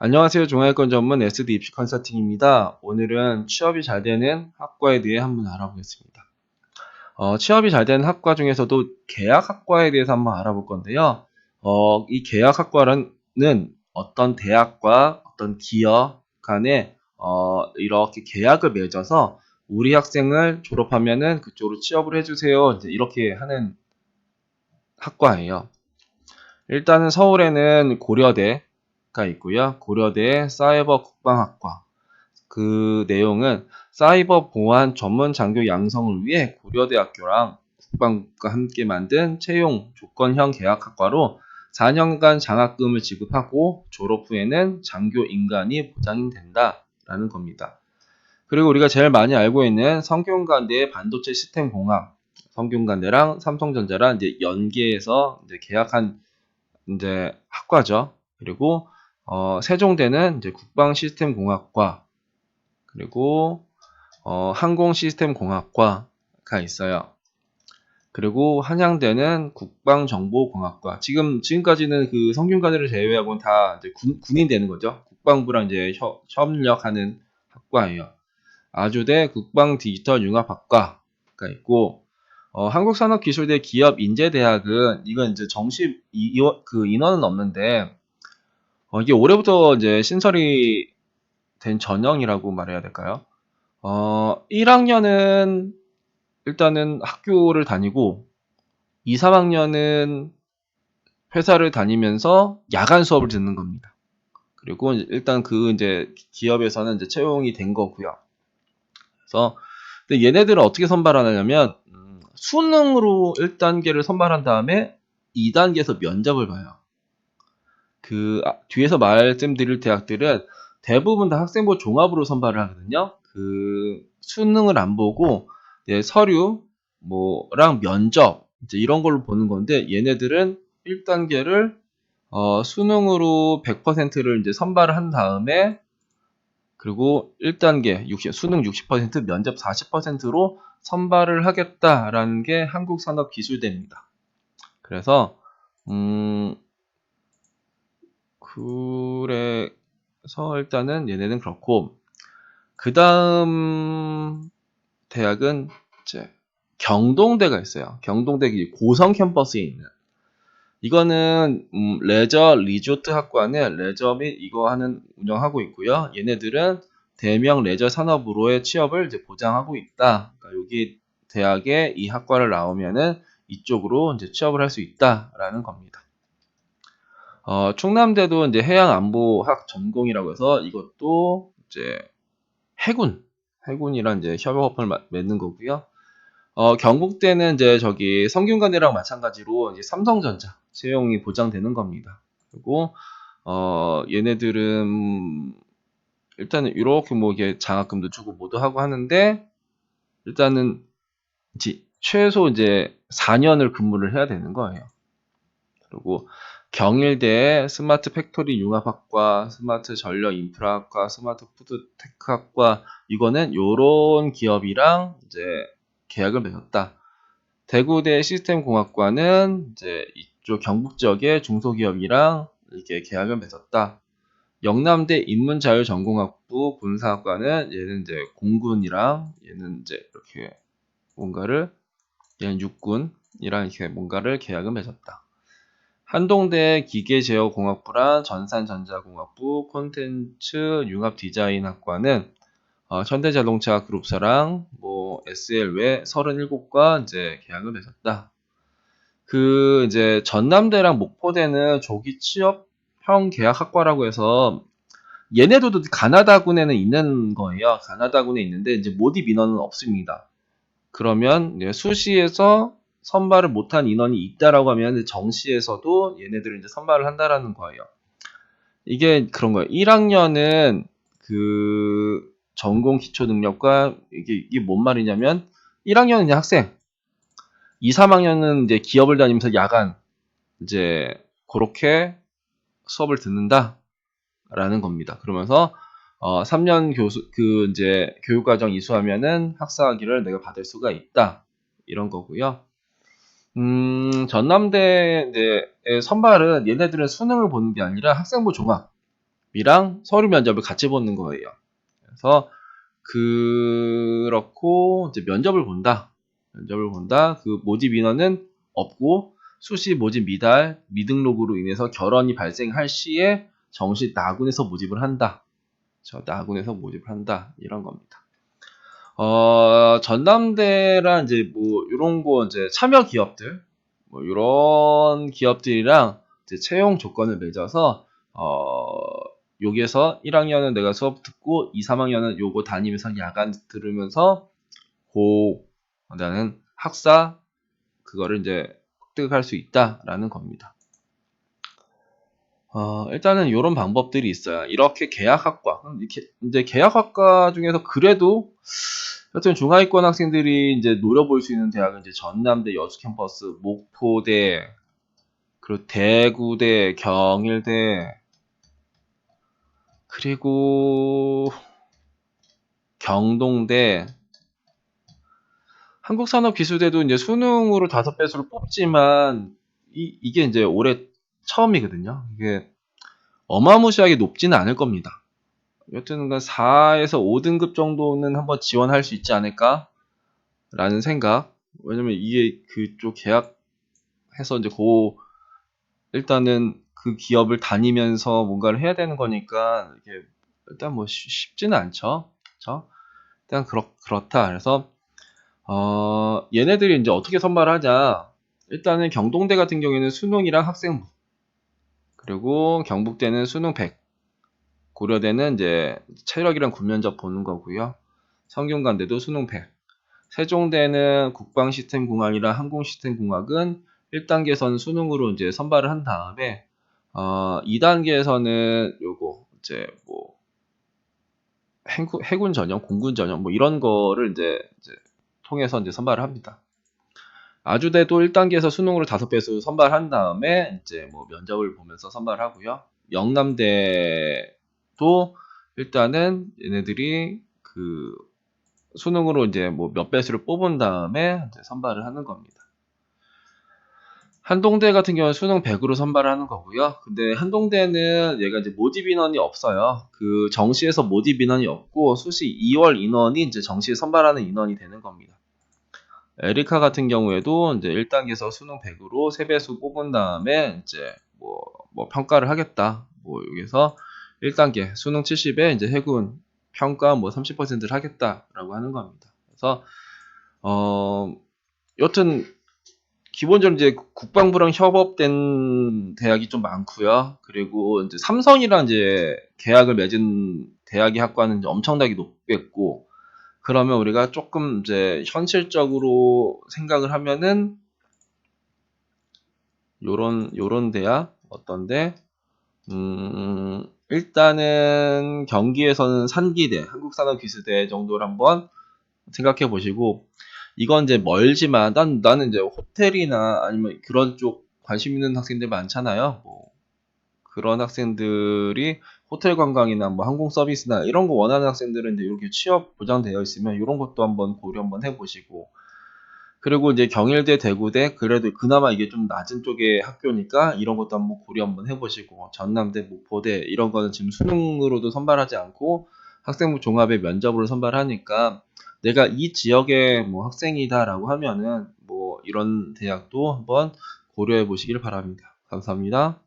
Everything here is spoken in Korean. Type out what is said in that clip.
안녕하세요. 종합권 전문 SD 입시 컨설팅입니다. 오늘은 취업이 잘 되는 학과에 대해 한번 알아보겠습니다. 어, 취업이 잘 되는 학과 중에서도 계약학과에 대해서 한번 알아볼 건데요. 어, 이 계약학과는 어떤 대학과 어떤 기업 간에 어, 이렇게 계약을 맺어서 우리 학생을 졸업하면은 그쪽으로 취업을 해주세요. 이렇게 하는 학과예요. 일단은 서울에는 고려대 가 있고요. 고려대 사이버 국방학과. 그 내용은 사이버 보안 전문 장교 양성을 위해 고려대학교랑 국방부가 함께 만든 채용 조건형 계약학과로 4년간 장학금을 지급하고 졸업 후에는 장교 인간이 보장이 된다라는 겁니다. 그리고 우리가 제일 많이 알고 있는 성균관대 반도체 시스템 공학, 성균관대랑 삼성전자랑 이제 연계해서 이제 계약한 이제 학과죠. 그리고 어, 세종대는 이제 국방 시스템 공학과 그리고 어, 항공 시스템 공학과가 있어요. 그리고 한양대는 국방정보공학과. 지금 지금까지는 그 성균관대를 제외하고는 다 군, 군인 되는 거죠. 국방부랑 이제 협, 협력하는 학과예요. 아주대 국방디지털융합학과가 있고 어, 한국산업기술대 기업인재대학은 이건 이제 정식 이, 이, 그 인원은 없는데 어, 이게 올해부터 이제 신설이 된 전형이라고 말해야 될까요? 어, 1학년은 일단은 학교를 다니고 2, 3학년은 회사를 다니면서 야간 수업을 듣는 겁니다. 그리고 일단 그 이제 기업에서는 이제 채용이 된 거고요. 그래서 근데 얘네들은 어떻게 선발하냐면 음, 수능으로 1단계를 선발한 다음에 2단계에서 면접을 봐요. 그 아, 뒤에서 말씀드릴 대학들은 대부분 다 학생부 종합으로 선발을 하거든요. 그 수능을 안 보고 서류 뭐랑 면접 이제 이런 걸로 보는 건데 얘네들은 1단계를 어, 수능으로 100%를 이제 선발을 한 다음에 그리고 1단계 60, 수능 60% 면접 40%로 선발을 하겠다라는 게 한국산업기술대입니다. 그래서 음 그래서 일단은 얘네는 그렇고 그 다음 대학은 이제 경동대가 있어요. 경동대 고성 캠퍼스에 있는 이거는 음, 레저 리조트 학과는 레저 및 이거 하는 운영하고 있고요. 얘네들은 대명 레저 산업으로의 취업을 이제 보장하고 있다. 그러니까 여기 대학에 이 학과를 나오면은 이쪽으로 이제 취업을 할 수 있다라는 겁니다. 어, 충남대도 이제 해양안보학 전공이라고 해서 이것도 이제 해군, 해군이랑 이제 협업을 맺는 거고요. 어, 경북대는 이제 저기 성균관대랑 마찬가지로 이제 삼성전자 채용이 보장되는 겁니다. 그리고 어, 얘네들은 일단은 이렇게 뭐 이게 장학금도 주고 모두 하고 하는데 일단은 최소 이제 4년을 근무를 해야 되는 거예요. 그리고 경일대 스마트 팩토리 융합학과, 스마트 전력 인프라학과, 스마트 푸드 테크학과 이거는 요런 기업이랑 이제 계약을 맺었다. 대구대 시스템공학과는 이제 이쪽 경북 지역의 중소기업이랑 이렇게 계약을 맺었다. 영남대 인문자율전공학부 군사학과는 얘는 이제 공군이랑 얘는 이제 이렇게 뭔가를 얘는 육군이랑 이렇게 뭔가를 계약을 맺었다. 한동대 기계제어공학부랑 전산전자공학부 콘텐츠 융합디자인학과는 어, 현대자동차 그룹사랑 뭐 SL 외 37과 이제 계약을 맺었다. 그 이제 전남대랑 목포대는 조기 취업 형 계약학과라고 해서 얘네들도 가나다군에는 있는 거예요. 가나다군에 있는데 이제 모집 인원은 없습니다. 그러면 수시에서 선발을 못한 인원이 있다라고 하면 정시에서도 얘네들을 이제 선발을 한다라는 거예요. 이게 그런 거예요. 1학년은 그 전공 기초 능력과 이게 이게 뭔 말이냐면 1학년은 이제 학생, 2, 3학년은 이제 기업을 다니면서 야간 이제 그렇게 수업을 듣는다라는 겁니다. 그러면서 어, 3년 교수 그 이제 교육과정 이수하면은 학사학위를 내가 받을 수가 있다 이런 거고요. 음, 전남대 이제 선발은 얘네들은 수능을 보는 게 아니라 학생부 종합 면접이랑 서류 면접을 같이 보는 거예요. 그래서 그렇고 이제 면접을 본다. 면접을 본다. 그 모집 인원은 없고 수시 모집 미달, 미등록으로 인해서 결혼이 발생할 시에 정시 나군에서 모집을 한다. 저 나군에서 모집을 한다. 이런 겁니다. 어, 전남대랑 이제 뭐 이런 거 이제 참여 기업들 뭐 이런 기업들이랑 이제 채용 조건을 맺어서 어 여기에서 1학년은 내가 수업 듣고 2, 3학년은 요거 다니면서 야간 들으면서 고 나는 학사 그거를 이제 획득할 수 있다라는 겁니다. 어, 일단은 이런 방법들이 있어요. 이렇게 계약학과, 이제 계약학과 중에서 그래도 여튼 중하위권 학생들이 이제 노려볼 수 있는 대학은 이제 전남대 여수 캠퍼스, 목포대, 그리고 대구대, 경일대, 그리고 경동대, 한국산업기술대도 이제 수능으로 다섯 배수를 뽑지만 이, 이게 이제 올해 처음이거든요. 이게 어마무시하게 높지는 않을 겁니다. 여튼 4에서 5등급 정도는 한번 지원할 수 있지 않을까? 라는 생각. 왜냐면 이게 그쪽 계약해서 이제 고 일단은 그 기업을 다니면서 뭔가를 해야 되는 거니까 이게 일단 뭐 쉽지는 않죠. 그렇죠? 일단 그렇, 그렇다. 그래서 어, 얘네들이 이제 어떻게 선발하자. 일단은 경동대 같은 경우에는 수능이랑 학생부. 그리고 경북대는 수능 100. 고려대는 이제 체력이랑 군면접 보는 거고요. 성균관대도 수능 100. 세종대는 국방시스템공학이랑 항공시스템공학은 1단계에서는 수능으로 이제 선발을 한 다음에 어, 2단계에서는 요거 이제 뭐 해군, 전형, 공군 전형 뭐 이런 거를 이제, 이제 통해서 이제 선발을 합니다. 아주대도 1단계에서 수능으로 5배수 선발한 다음에 이제 뭐 면접을 보면서 선발하고요. 영남대도 일단은 얘네들이 그 수능으로 이제 뭐 몇 배수를 뽑은 다음에 선발을 하는 겁니다. 한동대 같은 경우는 수능 100으로 선발을 하는 거고요. 근데 한동대는 얘가 이제 모집 인원이 없어요. 그 정시에서 모집 인원이 없고 수시 2월 인원이 이제 정시에 선발하는 인원이 되는 겁니다. 에리카 같은 경우에도 이제 1단계에서 수능 100으로 3배수 뽑은 다음에 이제 뭐, 뭐 평가를 하겠다. 뭐 여기서 1단계 수능 70에 이제 해군 평가 뭐 30%를 하겠다라고 하는 겁니다. 그래서 어 여튼 기본적으로 이제 국방부랑 협업된 대학이 좀 많고요. 그리고 이제 삼성이랑 이제 계약을 맺은 대학의 학과는 엄청나게 높겠고 그러면 우리가 조금 이제 현실적으로 생각을 하면은 요런 요런 대학 어떤데 음 일단은 경기에서는 산기대 한국산업기술대 정도를 한번 생각해 보시고 이건 이제 멀지만 난 나는 이제 호텔이나 아니면 그런 쪽 관심 있는 학생들 많잖아요. 뭐 그런 학생들이 호텔 관광이나 뭐 항공 서비스나 이런 거 원하는 학생들은 이제 이렇게 취업 보장되어 있으면 이런 것도 한번 고려 한번 해보시고 그리고 이제 경일대, 대구대 그래도 그나마 이게 좀 낮은 쪽의 학교니까 이런 것도 한번 고려 한번 해보시고 전남대, 목포대 이런 거는 지금 수능으로도 선발하지 않고 학생부 종합의 면접으로 선발하니까 내가 이 지역의 뭐 학생이다라고 하면은 뭐 이런 대학도 한번 고려해 보시길 바랍니다. 감사합니다.